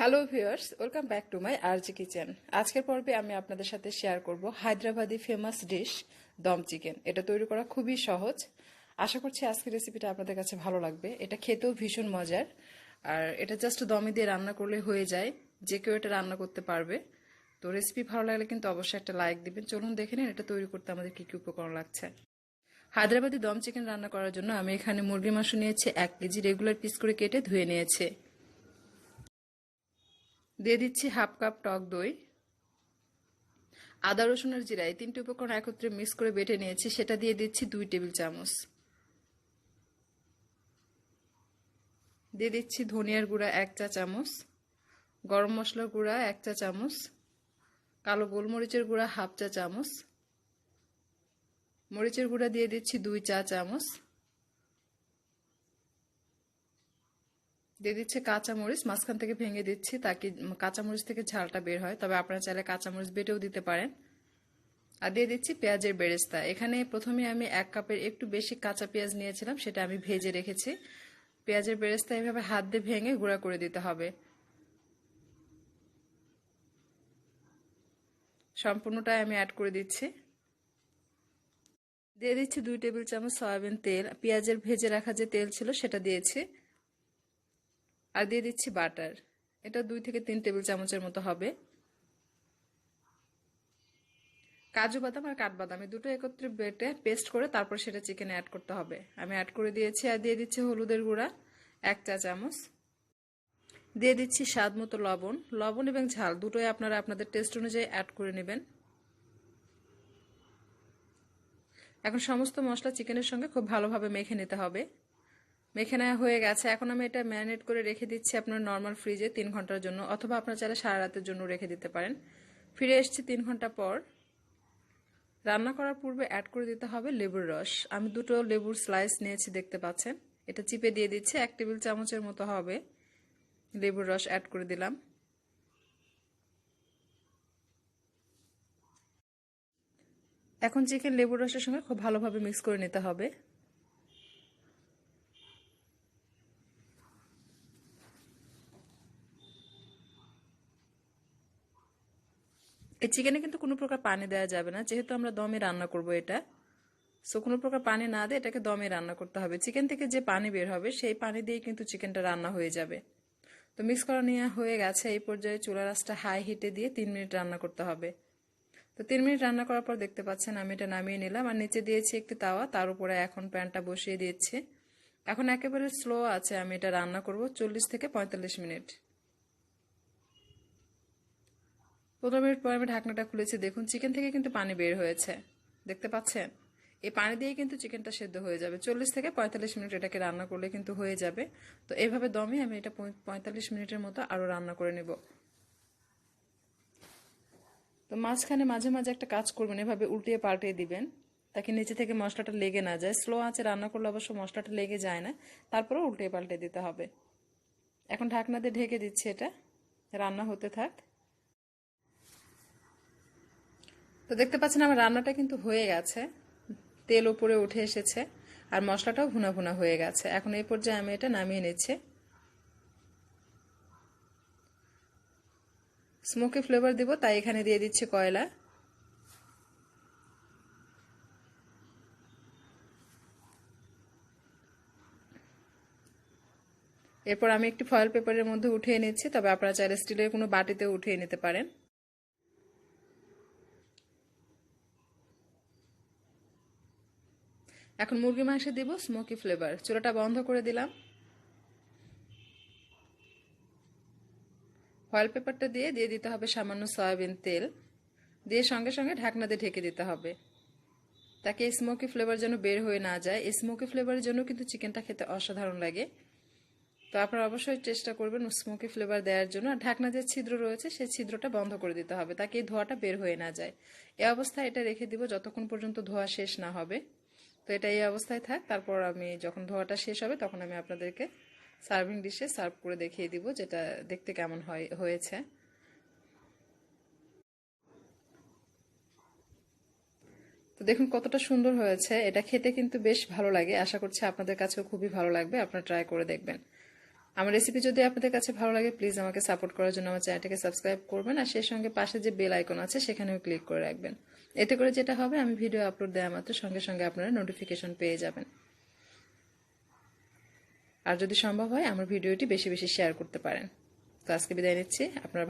Hello viewers welcome back to my RG kitchen আজকের পর্বে আমি আপনাদের সাথে শেয়ার করব Hyderabadi famous dish dum chicken. এটা তৈরি করা খুবই সহজ। আশা করছি আজকের রেসিপিটা আপনাদের কাছে ভালো লাগবে। এটা খেতেও ভীষণ মজার। আর এটা জাস্ট দমে দিয়ে রান্না করলে হয়ে যায়। যে কেউ এটা রান্না করতে পারবে। তো রেসিপি ভালো লাগলে কিন্তু অবশ্যই একটা লাইক দিবেন। চলুন দেখে নিন এটা তৈরি করতে আমাদের কী কী উপকরণ লাগছে। হায়দ্রাবাদি দম চিকেন রান্না করার জন্য আমি এখানে মুরগির মাংস নিয়েছি, এক কেজি রেগুলার পিস করে কেটে ধুয়ে নিয়েছে। দিয়ে দিচ্ছি হাফ কাপ টক দই, আদা রসুন আর জিরা, এই তিনটি উপকরণ একত্রে মিক্স করে বেটে নিয়েছি, সেটা দিয়ে দিচ্ছি দুই টেবিল চামচ। দিয়ে দিচ্ছি ধনিয়ার গুঁড়া এক চা চামচ, গরম মশলার গুঁড়া এক চা চামচ, কালো গোলমরিচের গুঁড়া হাফ চা চামচ, মরিচের গুঁড়া দিয়ে দিচ্ছি দুই চা চামচ দিয়ে দিচ্ছে কাঁচামরিচ, মাঝখান থেকে ভেঙে দিচ্ছি তাকে কাঁচামরিচ থেকে ঝালটা বের হয়। তবে আপনারা চাইলে কাঁচামরিচ বেটেও দিতে পারেন। আর দিয়ে দিচ্ছি পেঁয়াজের বেরেস্তা। এখানে প্রথমে আমি এক কাপের একটু বেশি কাঁচা পেঁয়াজ নিয়েছিলাম, সেটা আমি ভেজে রেখেছি। পেঁয়াজের বেরেস্তা এভাবে হাত দিয়ে ভেঙে গুঁড়া করে দিতে হবে। সম্পূর্ণটাই আমি অ্যাড করে দিচ্ছি। দিয়ে দিচ্ছি দুই টেবিল চামচ সয়াবিন তেল। পেঁয়াজের ভেজে রাখা যে তেল ছিল সেটা দিয়েছি। আর দিয়ে দিচ্ছি বাটার। এটা দুই থেকে তিন টেবিল চামচের মতো হবে। কাজু বাদাম আর কাঠবাদাম, এই দুটো একত্রে বেটে পেস্ট করে তারপর সেটা চিকেনে অ্যাড করতে হবে। আমি অ্যাড করে দিয়েছি আর দিয়ে দিচ্ছি হলুদের গুঁড়া, এক চা চামচ। দিয়ে দিচ্ছি স্বাদ মতো লবণ লবণ এবং ঝাল দুটোই আপনারা আপনাদের টেস্ট অনুযায়ী অ্যাড করে নেবেন। এখন সমস্ত মশলা চিকেনের সঙ্গে খুব ভালোভাবে মেখে নিতে হবে। মেখে নেওয়া হয়ে গেছে। এখন আমি এটা ম্যারিনেট করে রেখে দিচ্ছি আপনার নর্মাল ফ্রিজে তিন ঘণ্টার জন্য, অথবা আপনার চাইলে সারা রাতের জন্য রেখে দিতে পারেন। ফিরে এসছি তিন ঘণ্টা পর। রান্না করার পূর্বে অ্যাড করে দিতে হবে লেবুর রস। আমি দুটো লেবুর স্লাইস নিয়েছি, দেখতে পাচ্ছেন। এটা চিপে দিয়ে দিচ্ছি, এক টেবিল চামচের মতো হবে। লেবুর রস অ্যাড করে দিলাম। এখন চিকেন লেবুর রসের সঙ্গে খুব ভালোভাবে মিক্স করে নিতে হবে। এই চিকেনে কিন্তু কোনো প্রকার পানি দেওয়া যাবে না। যেহেতু আমরা দমে রান্না করব এটা সো কোনো প্রকার পানি না দিয়ে এটাকে দমে রান্না করতে হবে। চিকেন থেকে যে পানি বের হবে, সেই পানি দিয়ে কিন্তু চিকেনটা রান্না হয়ে যাবে। তো মিক্স করা নিয়ে হয়ে গেছে। এই পর্যায়ে চুলা রাসটা হাই হিটে দিয়ে তিন মিনিট রান্না করতে হবে। তো তিন মিনিট রান্না করার পর দেখতে পাচ্ছেন আমি এটা নামিয়ে নিলাম। আর নিচে দিয়েছি একটি তাওয়া, তার উপরে এখন প্যানটা বসিয়ে দিয়েছি। এখন একেবারে স্লো আছে আমি এটা রান্না করব, চল্লিশ থেকে পঁয়তাল্লিশ মিনিট। পনেরো মিনিট পর আমি ঢাকনাটা খুলেছি। দেখুন, চিকেন থেকে কিন্তু পানি বের হয়েছে। দেখতে পাচ্ছেন? এই পানি দিয়ে কিন্তু চিকেনটা সেদ্ধ হয়ে যাবে। চল্লিশ থেকে পঁয়তাল্লিশ মিনিট এটাকে রান্না করলে কিন্তু হয়ে যাবে। তো এইভাবে দমে আমি এটা পঁয়তাল্লিশ মিনিটের মতো আরও রান্না করে নেব। তো মাঝখানে মাঝে মাঝে একটা কাজ করবেন, এভাবে উল্টিয়ে পাল্টিয়ে দিবেন, তাকে নিচে থেকে মশলাটা লেগে না যায়। স্লো আঁচে রান্না করলে অবশ্য মশলাটা লেগে যায় না, তারপরেও উল্টিয়ে পাল্টে দিতে হবে। এখন ঢাকনা দিয়ে ঢেকে দিচ্ছি এটা। রান্না হতে থাক। তো দেখতে পাচ্ছেন আমার রান্নাটা কিন্তু হয়ে গেছে। তেল উপরে উঠে এসেছে আর মশলাটাও ভুনা ভুনা হয়ে গেছে। এখন এই পর্যায়ে আমি এটা নামিয়ে নিচ্ছি। স্মোকি ফ্লেভার দিব, তাই এখানে দিয়ে দিচ্ছি কয়লা। এরপর আমি একটি ফয়েল পেপারের মধ্যে উঠিয়ে নিচ্ছি, তবে আপনারা চাইলে স্টিলের কোনো বাটিতে উঠিয়ে নিতে পারেন। এখন মুরগি মাংসে দিব স্মোকি ফ্লেভার চুলাটা বন্ধ করে দিলাম। ফয়েল পেপারটা দিয়ে দিয়ে দিতে হবে সামান্য সয়াবিন তেল। দিয়ে সঙ্গে সঙ্গে ঢাকনা দিয়ে ঢেকে দিতে হবে। তাকে স্মোকি ফ্লেভার যেন বের হয়ে না যায়। এই স্মোকি ফ্লেভারের জন্য কিন্তু চিকেনটা খেতে অসাধারণ লাগে। তো আপনারা অবশ্যই চেষ্টা করবেন স্মোকি ফ্লেভার দেওয়ার জন্য। আর ঢাকনা যে ছিদ্র রয়েছে, সেই ছিদ্রটা বন্ধ করে দিতে হবে। তাকে এই ধোয়াটা বের হয়ে না যায়। এ অবস্থায় এটা রেখে দিব যতক্ষণ পর্যন্ত ধোয়া শেষ না হবে। তো এটা এই অবস্থায় থাক। তারপর আমি যখন ধোয়াটা শেষ হবে, তখন আমি আপনাদেরকে সার্ভিং ডিশে সার্ভ করে দেখিয়ে দিব যেটা দেখতে কেমন হয়, হয়েছে। তো দেখুন কতটা সুন্দর হয়েছে। এটা খেতে কিন্তু বেশ ভালো লাগে। আশা করছি আপনাদের কাছেও খুবই ভালো লাগবে। আপনারা ট্রাই করে দেখবেন। আমার রেসিপি যদি আপনাদের কাছে ভালো লাগে প্লিজ আমাকে সাপোর্ট করার জন্য আমার চ্যানেলটাকে সাবস্ক্রাইব করবেন। আর সেই সঙ্গে পাশে যে বেল আইকন আছে, সেখানেও ক্লিক করে রাখবেন। এতে করে যেটা হবে, আমি ভিডিও আপলোড দেওয়া মাত্র, সঙ্গে সঙ্গে আপনারা নোটিফিকেশন পেয়ে যাবেন। আর যদি সম্ভব হয়, আমার ভিডিওটি বেশি বেশি শেয়ার করতে পারেন। তো আজকে বিদায় নিচ্ছি, আপনারা